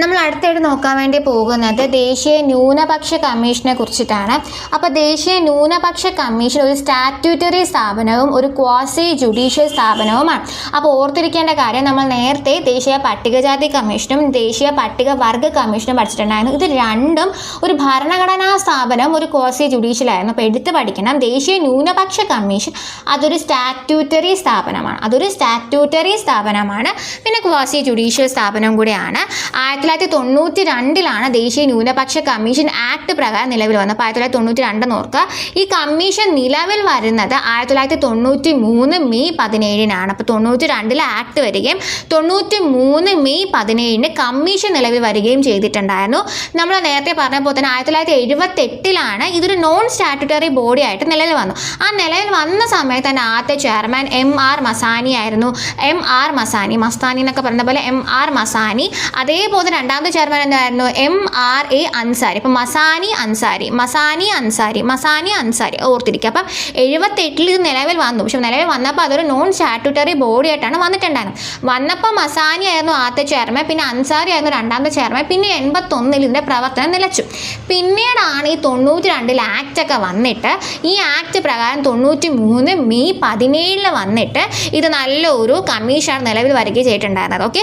നമ്മൾ അടുത്തായിട്ട് നോക്കാൻ വേണ്ടി പോകുന്നത് ദേശീയ ന്യൂനപക്ഷ കമ്മീഷനെ കുറിച്ചിട്ടാണ്. അപ്പോൾ ദേശീയ ന്യൂനപക്ഷ കമ്മീഷൻ ഒരു സ്റ്റാറ്റ്യൂട്ടറി സ്ഥാപനവും ഒരു ക്വാസി ജുഡീഷ്യൽ സ്ഥാപനവുമാണ്. അപ്പോൾ ഓർത്തിരിക്കേണ്ട കാര്യം നമ്മൾ നേരത്തെ ദേശീയ പട്ടികജാതി കമ്മീഷനും ദേശീയ പട്ടികവർഗ കമ്മീഷനും പഠിച്ചിട്ടുണ്ടായിരുന്നു. ഇത് രണ്ടും ഒരു ഭരണഘടനാ സ്ഥാപനം ഒരു ക്വാസി ജുഡീഷ്യലായിരുന്നു അപ്പോൾ എടുത്ത് പഠിക്കണം. ദേശീയ ന്യൂനപക്ഷ കമ്മീഷൻ അതൊരു സ്റ്റാറ്റ്യൂട്ടറി സ്ഥാപനമാണ്. അതൊരു സ്റ്റാറ്റ്യൂട്ടറി സ്ഥാപനമാണ്. പിന്നെ ക്വാസി ജുഡീഷ്യൽ സ്ഥാപനം കൂടിയാണ്. ആയിരത്തി തൊള്ളായിരത്തി തൊണ്ണൂറ്റി രണ്ടിലാണ് ദേശീയ ന്യൂനപക്ഷ കമ്മീഷൻ ആക്ട് പ്രകാരം നിലവിൽ വന്നത്. അപ്പോൾ ആയിരത്തി തൊള്ളായിരത്തി തൊണ്ണൂറ്റി രണ്ട് ഓർക്കുക ഈ കമ്മീഷൻ നിലവിൽ വരുന്നത് ആയിരത്തി തൊള്ളായിരത്തി തൊണ്ണൂറ്റി മൂന്ന് മെയ് പതിനേഴിനാണ്. അപ്പോൾ തൊണ്ണൂറ്റി രണ്ടിൽ ആക്ട് വരികയും തൊണ്ണൂറ്റി മൂന്ന് മെയ് പതിനേഴിന് കമ്മീഷൻ നിലവിൽ വരികയും ചെയ്തിട്ടുണ്ടായിരുന്നു. നമ്മൾ നേരത്തെ പറഞ്ഞ പോലെ തന്നെ ആയിരത്തി തൊള്ളായിരത്തി എഴുപത്തെട്ടിലാണ് ഇതൊരു നോൺ സ്റ്റാറ്റുട്ടറി ബോഡി ആയിട്ട് നിലവിൽ വന്നു. ആ നിലവിൽ വന്ന സമയത്ത് തന്നെ ആദ്യത്തെ ചെയർമാൻ എം ആർ മസാനി ആയിരുന്നു. എം ആർ മസാനി മസ്താനി എന്നൊക്കെ പറയുന്ന പോലെ എം ആർ മസാനി അതേപോലെ രണ്ടാമത്തെ ചെയർമാൻ എന്തായിരുന്നു? M R A Ansari. അപ്പം മസാനി അൻസാരി മസാനി അൻസാരി മസാനി അൻസാരി. ഓർത്തിരിക്കുക. അപ്പം എഴുപത്തെട്ടിൽ ഇത് നിലവിൽ വന്നു. പക്ഷെ നിലവിൽ വന്നപ്പോൾ അതൊരു നോൺ സ്റ്റാറ്റുട്ടറി ബോഡി ആയിട്ടാണ് വന്നിട്ടുണ്ടായിരുന്നത്. വന്നപ്പോൾ മസാനി ആയിരുന്നു ആദ്യത്തെ ചെയർമാൻ പിന്നെ അൻസാരി ആയിരുന്നു രണ്ടാമത്തെ ചെയർമാൻ പിന്നെ എൺപത്തൊന്നിൽ ഇതിന്റെ പ്രവർത്തനം നിലച്ചു. പിന്നീടാണ് ഈ തൊണ്ണൂറ്റി രണ്ടിൽ ആക്റ്റൊക്കെ വന്നിട്ട് ഈ ആക്ട് പ്രകാരം തൊണ്ണൂറ്റി മൂന്ന് മെയ് പതിനേഴിൽ വന്നിട്ട് ഇത് നല്ലൊരു കമ്മീഷൻ നിലവിൽ വരികയും ചെയ്തിട്ടുണ്ടായിരുന്നത്. ഓക്കെ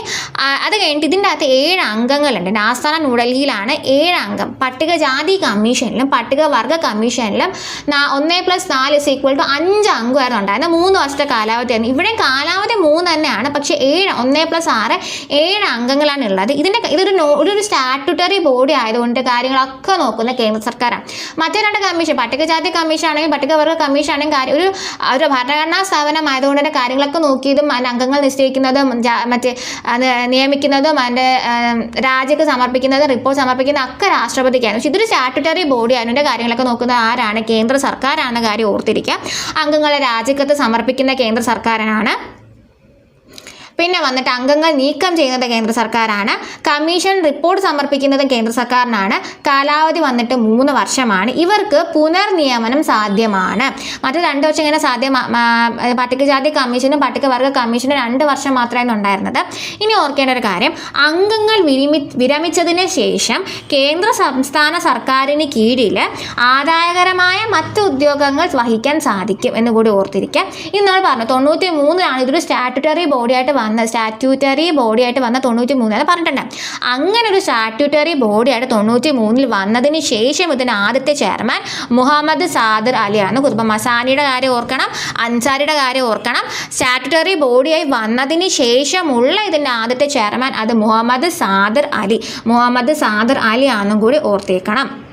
അത് കഴിഞ്ഞിട്ട് ഇതിന്റെ അകത്ത് ഏഴ് അംഗങ്ങളുണ്ട്. ആസ്ഥാന ന്യൂഡൽഹിയിലാണ് ഏഴ് അംഗം. പട്ടികജാതി കമ്മീഷനിലും പട്ടികവർഗ കമ്മീഷനിലും ഒന്നേ പ്ലസ് നാല് ഇസ് ഈക്വൽ ടു അഞ്ച് അംഗമായിരുന്നു ഉണ്ടായിരുന്നത്. മൂന്ന് വർഷത്തെ കാലാവധിയായിരുന്നു ഇവിടെ കാലാവധി മൂന്ന് തന്നെയാണ്. പക്ഷെ ഏഴ് ഒന്നേ പ്ലസ് ആറ് ഏഴ് അംഗങ്ങളാണ് ഉള്ളത്. ഇതിന്റെ ഇതൊരു ഒരു സ്റ്റാറ്റുട്ടറി ബോഡി ആയതുകൊണ്ട് കാര്യങ്ങളൊക്കെ നോക്കുന്ന കേന്ദ്ര സർക്കാരാണ്. മറ്റേ രണ്ട് കമ്മീഷൻ പട്ടികജാതി കമ്മീഷൻ ആണെങ്കിൽ പട്ടികവർഗ കമ്മീഷൻ ആണെങ്കിൽ ഒരു ഒരു ഭരണഘടനാ സ്ഥാപനം ആയതുകൊണ്ട് തന്നെ കാര്യങ്ങളൊക്കെ നോക്കിയതും അതിന്റെ അംഗങ്ങൾ നിശ്ചയിക്കുന്നതും മറ്റേ നിയമിക്കുന്നതും അതിന്റെ രാജ്യക്ക് സമർപ്പിക്കുന്നത് റിപ്പോർട്ട് സമർപ്പിക്കുന്ന ഒക്കെ രാഷ്ട്രപതിക്കാണ്. പക്ഷെ ഇതൊരു സ്റ്റാറ്റുട്ടറി ബോഡിയാണ് ഇതിന്റെ കാര്യങ്ങളൊക്കെ നോക്കുന്നത് ആരാണ്? കേന്ദ്ര സർക്കാരാണ് കാര്യം ഓർത്തിരിക്കുക. അംഗങ്ങളെ രാജ്യക്കത്ത് സമർപ്പിക്കുന്ന കേന്ദ്ര സർക്കാരാണ് പിന്നെ വന്നിട്ട് അംഗങ്ങൾ നീക്കം ചെയ്യുന്നത് കേന്ദ്ര സർക്കാരാണ്. കമ്മീഷൻ റിപ്പോർട്ട് സമർപ്പിക്കുന്നത് കേന്ദ്ര സർക്കാരിനാണ്. കാലാവധി വന്നിട്ട് മൂന്ന് വർഷമാണ്. ഇവർക്ക് പുനർനിയമനം സാധ്യമാണ്. മറ്റു രണ്ട് വർഷം ഇങ്ങനെ സാധ്യം പട്ടികജാതി കമ്മീഷനും പട്ടികവർഗ കമ്മീഷനും രണ്ട് വർഷം മാത്രമായിരുന്നു ഉണ്ടായിരുന്നത്. ഇനി ഓർക്കേണ്ട ഒരു കാര്യം. അംഗങ്ങൾ വിരമി വിരമിച്ചതിന് ശേഷം കേന്ദ്ര സംസ്ഥാന സർക്കാരിന് കീഴിൽ ആദായകരമായ മറ്റു ഉദ്യോഗങ്ങൾ വഹിക്കാൻ സാധിക്കും എന്ന് കൂടി ഓർത്തിരിക്കുക ഇന്ന് നമ്മൾ പറഞ്ഞു തൊണ്ണൂറ്റി മൂന്നിലാണ് ഇതൊരു സ്റ്റാറ്റുട്ടറി ബോഡിയായിട്ട് വന്ന സ്റ്റാറ്റ്യൂട്ടറി ബോഡിയായിട്ട് വന്ന തൊണ്ണൂറ്റി മൂന്നിൽ പറഞ്ഞിട്ടുണ്ട്. അങ്ങനെ ഒരു സ്റ്റാറ്റ്യൂട്ടറി ബോഡിയായിട്ട് തൊണ്ണൂറ്റി മൂന്നിൽ വന്നതിന് ശേഷം ഇതിന് ആദ്യത്തെ ചെയർമാൻ മുഹമ്മദ് സാദിർ അലിയാണ് കുതുബ. മസാനിയുടെ കാര്യം ഓർക്കണം അൻസാരിയുടെ കാര്യം ഓർക്കണം. സ്റ്റാറ്റ്യൂട്ടറി ബോഡിയായി വന്നതിന് ശേഷമുള്ള ഇതിന്റെ ആദ്യത്തെ ചെയർമാൻ അത് മുഹമ്മദ് സാദർ അലി. മുഹമ്മദ് സാദർ അലി ആണെന്നും കൂടി ഓർത്തേക്കണം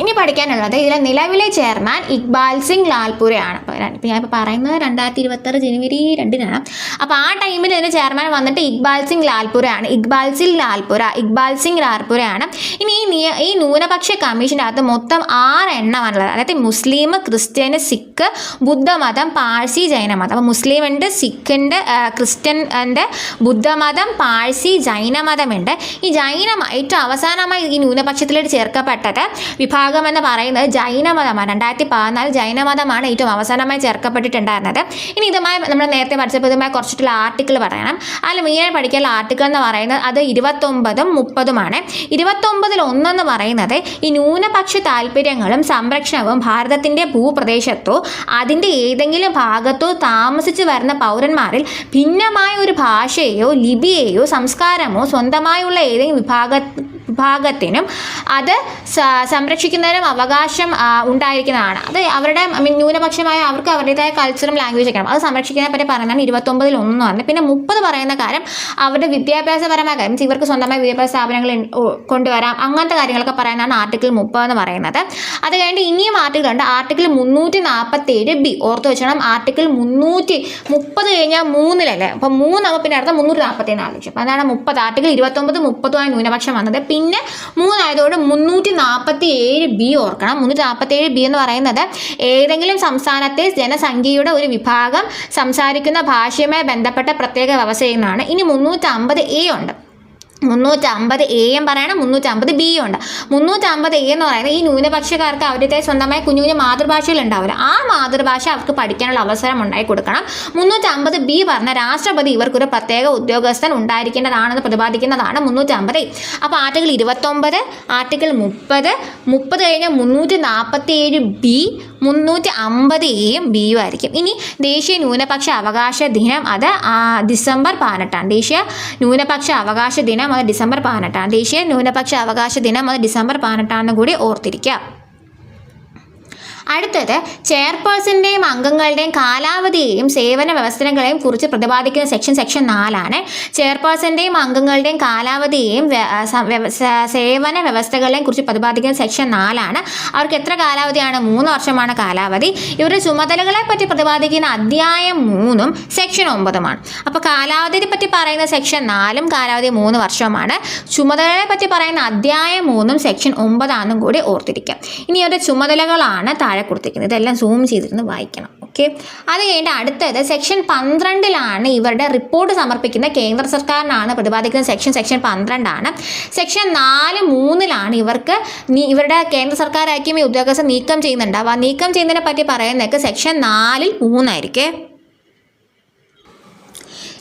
ഇനി പഠിക്കാനുള്ളത് ഇതിലെ നിലവിലെ ചെയർമാൻ ഇക്ബാൽ സിംഗ് ലാൽപുരയാണ്. അപ്പോൾ ഇപ്പോൾ പറയുന്നത് രണ്ടായിരത്തി ഇരുപത്താറ് ജനുവരി രണ്ടിനാണ്. അപ്പോൾ ആ ടൈമിൽ ഇതിന്റെ ചെയർമാൻ വന്നിട്ട് ഇക്ബാൽ സിംഗ് ലാൽപുരയാണ്. ഇക്ബാൽ സിംഗ് ലാൽപുര ഇക്ബാൽ സിംഗ് ലാൽപുരയാണ്. ഇനി ഈ നിയ ഈ ന്യൂനപക്ഷ കമ്മീഷന്റെ അകത്ത് മൊത്തം ആറ് എണ്ണമാണുള്ളത്. അതായത് മുസ്ലിം ക്രിസ്ത്യന് സിഖ് ബുദ്ധമതം പാഴ്സി ജൈനമതം. അപ്പോൾ മുസ്ലിം ഉണ്ട് സിഖുണ്ട് ക്രിസ്ത്യൻ ഉണ്ട് ബുദ്ധമതം പാഴ്സി ജൈനമതമുണ്ട്. ഈ ജൈന ഏറ്റവും അവസാനമായി ഈ ന്യൂനപക്ഷത്തിലേക്ക് ചേർക്കപ്പെട്ടത് വിഭാഗം എന്ന് പറയുന്നത് ജൈനമതമാണ്. രണ്ടായിരത്തി പതിനാല് ജൈനമതമാണ് ഏറ്റവും അവസാനമായി ചേർക്കപ്പെട്ടിട്ടുണ്ടായിരുന്നത്. ഇനി ഇതുമായി നമ്മൾ നേരത്തെ പഠിച്ചപ്പോൾ കുറച്ചിട്ടുള്ള ആർട്ടിക്കിൾ പറയണം. അതിൽ മെയിനായി പഠിക്കാനുള്ള ആർട്ടിക്കിൾ എന്ന് പറയുന്നത് അത് ഇരുപത്തൊമ്പതും മുപ്പതുമാണ്. ഇരുപത്തൊമ്പതിൽ ഒന്നെന്ന് പറയുന്നത് ഈ ന്യൂനപക്ഷ താല്പര്യങ്ങളും സംരക്ഷണവും ഭാരതത്തിന്റെ ഭൂപ്രദേശത്തോ അതിന്റെ ഏതെങ്കിലും ഭാഗത്തോ താമസിച്ചു വരുന്ന പൗരന്മാരിൽ ഭിന്നമായ ഒരു ഭാഷയെയോ ലിപിയെയോ സംസ്കാരമോ സ്വന്തമായുള്ള ഏതെങ്കിലും വിഭാഗ വിഭാഗത്തിനും അത് സംരക്ഷിക്കുന്നതിനും അവകാശം ഉണ്ടായിരിക്കുന്നതാണ്. അത് അവരുടെ ന്യൂനപക്ഷമായ അവർക്ക് അവരുടേതായ കൾച്ചറും ലാംഗ്വേജ് ഒക്കെ അത് സംരക്ഷിക്കുന്നതിനെ പറ്റി പറയുന്നതാണ് ഇരുപത്തൊമ്പതിൽ ഒന്ന് പറഞ്ഞത് പിന്നെ മുപ്പത് പറയുന്ന കാര്യം അവരുടെ വിദ്യാഭ്യാസപരമായ കാര്യം. ഇവർക്ക് സ്വന്തമായ വിദ്യാഭ്യാസ സ്ഥാപനങ്ങൾ കൊണ്ടുവരാം. അങ്ങനത്തെ കാര്യങ്ങളൊക്കെ പറയുന്നതാണ് ആർട്ടിക്കിൾ മുപ്പത് എന്ന് പറയുന്നത്. അത് കഴിഞ്ഞിട്ട് ഇനിയും ആർട്ടിക്കിൾ ഉണ്ട്. ആർട്ടിക്കിൾ മുന്നൂറ്റി നാൽപ്പത്തി ഏഴ് ബി. ഓർത്ത് വെച്ചോണം. ആർട്ടിക്കിൾ മുന്നൂറ്റി മുപ്പത് കഴിഞ്ഞാൽ മൂന്നിലല്ലേ? അപ്പം മൂന്നാകുമ്പോൾ പിന്നെ അടുത്ത മുന്നൂറ്റി നാൽപ്പത്തി നാല് ലക്ഷം അപ്പം അതാണ് മുപ്പത്. ആർട്ടിക്കിൾ ഇരുപത്തൊമ്പത് മുപ്പതുമായി ന്യൂനപക്ഷം വന്നത്. പിന്നെ മൂന്നായതുകൊണ്ട് മുന്നൂറ്റി നാൽപ്പത്തി ഏഴ് ബി ഓർക്കണം. മുന്നൂറ്റി നാൽപ്പത്തി ഏഴ് ബി എന്ന് പറയുന്നത് ഏതെങ്കിലും സംസ്ഥാനത്തെ ജനസംഖ്യയുടെ ഒരു വിഭാഗം സംസാരിക്കുന്ന ഭാഷയുമായി ബന്ധപ്പെട്ട പ്രത്യേക വ്യവസ്ഥ ചെയ്യുന്നതാണ് ഇനി മുന്നൂറ്റി അമ്പത് എ ഉണ്ട്. മുന്നൂറ്റമ്പത് എം പറയണം മുന്നൂറ്റമ്പത് ബി ഉണ്ട്. മുന്നൂറ്റമ്പത് എ എന്ന് പറയുന്നത് ഈ ന്യൂനപക്ഷക്കാർക്ക് അവരുടെ സ്വന്തമായ കുഞ്ഞു കുഞ്ഞു മാതൃഭാഷയിൽ ഉണ്ടാവില്ല. ആ മാതൃഭാഷ അവർക്ക് പഠിക്കാനുള്ള അവസരം ഉണ്ടായി കൊടുക്കണം. മുന്നൂറ്റമ്പത് ബി പറഞ്ഞ രാഷ്ട്രപതി ഇവർക്കൊരു പ്രത്യേക ഉദ്യോഗസ്ഥൻ ഉണ്ടായിരിക്കേണ്ടതാണെന്ന് പ്രതിപാദിക്കുന്നതാണ് മുന്നൂറ്റമ്പത് എ അപ്പോൾ ആർട്ടിക്കിൾ ഇരുപത്തൊമ്പത് ആർട്ടിക്കിൾ മുപ്പത് മുപ്പത് കഴിഞ്ഞ മുന്നൂറ്റി നാൽപ്പത്തി ഏഴ് ബി മുന്നൂറ്റി അമ്പത് എയും ബിയും ആയിരിക്കും. ഇനി ദേശീയ ന്യൂനപക്ഷ അവകാശ ദിനം അത് ഡിസംബർ പതിനെട്ടാണ് ദേശീയ ന്യൂനപക്ഷ അവകാശ ദിനം അത് ഡിസംബർ പതിനെട്ടാണ് ദേശീയ ന്യൂനപക്ഷ അവകാശ ദിനം അത് ഡിസംബർ പതിനെട്ടാണെന്ന് കൂടി ഓർത്തിരിക്കുക. അടുത്തത് ചെയർപേഴ്സന്റെയും അംഗങ്ങളുടെയും കാലാവധിയെയും സേവന വ്യവസ്ഥകളെയും കുറിച്ച് പ്രതിപാദിക്കുന്ന സെക്ഷൻ സെക്ഷൻ നാലാണ്. ചെയർപേഴ്സന്റെയും അംഗങ്ങളുടെയും കാലാവധിയെയും സേവന വ്യവസ്ഥകളെയും കുറിച്ച് പ്രതിപാദിക്കുന്ന സെക്ഷൻ നാലാണ്. അവർക്ക് എത്ര കാലാവധിയാണ്? മൂന്ന് വർഷമാണ് കാലാവധി. ഇവരുടെ ചുമതലകളെ പറ്റി പ്രതിപാദിക്കുന്ന അധ്യായം മൂന്നും സെക്ഷൻ ഒമ്പതുമാണ്. അപ്പോൾ കാലാവധിയെ പറ്റി പറയുന്ന സെക്ഷൻ നാലും കാലാവധി മൂന്ന് വർഷവുമാണ്. ചുമതലകളെ പറ്റി പറയുന്ന അധ്യായം മൂന്നും സെക്ഷൻ ഒമ്പതാണെന്നും കൂടി ഓർത്തിരിക്കാം. ഇനി അവരുടെ ചുമതലകളാണ് താഴെ കൊടുത്തിരിക്കുന്നത് ഇതെല്ലാം സൂം ചെയ്തിരുന്ന് വായിക്കണം. ഓക്കെ അത് കഴിഞ്ഞിട്ട് അടുത്തത് സെക്ഷൻ പന്ത്രണ്ടിലാണ് ഇവരുടെ റിപ്പോർട്ട് സമർപ്പിക്കുന്ന കേന്ദ്ര സർക്കാരിനാണ് പ്രതിപാദിക്കുന്ന സെക്ഷൻ സെക്ഷൻ പന്ത്രണ്ടാണ്. സെക്ഷൻ നാല് മൂന്നിലാണ് ഇവർക്ക് ഇവരുടെ കേന്ദ്ര സർക്കാരായിരിക്കും ഈ ഉദ്യോഗസ്ഥർ നീക്കം ചെയ്യുന്നുണ്ടാവുക നീക്കം ചെയ്യുന്നതിനെ പറ്റി പറയുന്നതൊക്കെ സെക്ഷൻ നാലിൽ മൂന്നായിരിക്കും.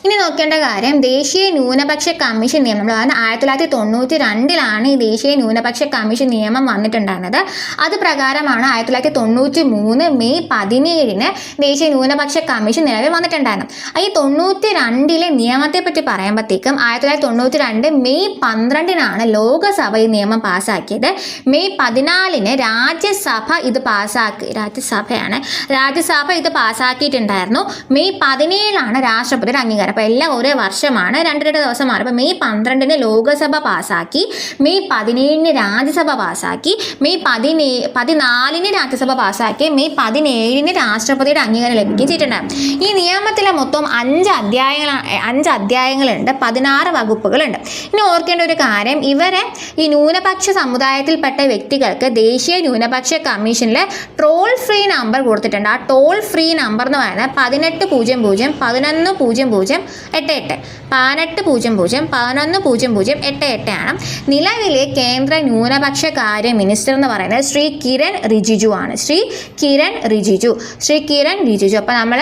ഇനി നോക്കേണ്ട കാര്യം ദേശീയ ന്യൂനപക്ഷ കമ്മീഷൻ നിയമം നമ്മൾ അതായത് ആയിരത്തി തൊള്ളായിരത്തി തൊണ്ണൂറ്റി രണ്ടിലാണ് ഈ ദേശീയ ന്യൂനപക്ഷ കമ്മീഷൻ നിയമം വന്നിട്ടുണ്ടായിരുന്നത്. അത് പ്രകാരമാണ് ആയിരത്തി തൊള്ളായിരത്തി തൊണ്ണൂറ്റി മൂന്ന് മെയ് പതിനേഴിന് ദേശീയ ന്യൂനപക്ഷ കമ്മീഷൻ നിലവിൽ വന്നിട്ടുണ്ടായിരുന്നു ഈ തൊണ്ണൂറ്റി രണ്ടിലെ നിയമത്തെ പറ്റി പറയുമ്പോഴത്തേക്കും ആയിരത്തി തൊള്ളായിരത്തി തൊണ്ണൂറ്റി രണ്ട് മെയ് പന്ത്രണ്ടിനാണ് ലോകസഭ ഈ നിയമം പാസ്സാക്കിയത് മെയ് പതിനാലിന് രാജ്യസഭ ഇത് പാസ്സാക്കി രാജ്യസഭയാണ് രാജ്യസഭ ഇത് പാസ്സാക്കിയിട്ടുണ്ടായിരുന്നു മെയ് പതിനേഴിലാണ് രാഷ്ട്രപതിയുടെ അംഗീകാരം അപ്പോൾ എല്ലാം ഒരേ വർഷമാണ്. രണ്ട് രണ്ട് ദിവസം മാറി. അപ്പോൾ മെയ് പന്ത്രണ്ടിന് ലോകസഭ പാസ്സാക്കി മെയ് പതിനേഴിന് രാജ്യസഭ പാസ്സാക്കി മെയ് പതിനേ പതിനാലിന് രാജ്യസഭ പാസ്സാക്കി മെയ് പതിനേഴിന് രാഷ്ട്രപതിയുടെ അംഗീകാരം ലഭിക്കുകയും ചെയ്തിട്ടുണ്ടായിരുന്നു ഈ നിയമത്തിലെ മൊത്തം അഞ്ച് അധ്യായങ്ങൾ അഞ്ച് അധ്യായങ്ങളുണ്ട്. പതിനാറ് വകുപ്പുകളുണ്ട്. ഇനി ഓർക്കേണ്ട ഒരു കാര്യം. ഇവരെ ഈ ന്യൂനപക്ഷ സമുദായത്തിൽപ്പെട്ട വ്യക്തികൾക്ക് ദേശീയ ന്യൂനപക്ഷ കമ്മീഷനിൽ ടോൾ ഫ്രീ നമ്പർ കൊടുത്തിട്ടുണ്ട്. ആ ടോൾ ഫ്രീ നമ്പർ എന്ന് പറയുന്നത് പതിനെട്ട് പൂജ്യം പൂജ്യം പതിനൊന്ന് പൂജ്യം പൂജ്യം എട്ട് എട്ട്. പതിനെട്ട് പൂജ്യം പൂജ്യം. പതിനൊന്ന് പൂജ്യം പൂജ്യം എട്ട് എട്ട് ആണ്. നിലവിലെ കേന്ദ്ര ന്യൂനപക്ഷ കാര്യ മിനിസ്റ്റർ എന്ന് പറയുന്നത് ശ്രീ കിരൺ റിജിജു ആണ്. ശ്രീ കിരൺ റിജിജു. ശ്രീ കിരൺ റിജിജു. അപ്പോൾ നമ്മൾ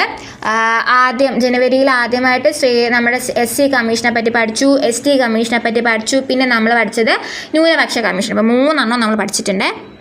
ആദ്യം ജനുവരിയിൽ ആദ്യമായിട്ട് ശ്രീ നമ്മുടെ എസ് സി കമ്മീഷനെ പറ്റി പഠിച്ചു എസ് ടി കമ്മീഷനെ പറ്റി പഠിച്ചു. പിന്നെ നമ്മൾ പഠിച്ചത് ന്യൂനപക്ഷ കമ്മീഷൻ. അപ്പോൾ മൂന്നെണ്ണം നമ്മൾ പഠിച്ചിട്ടുണ്ട്.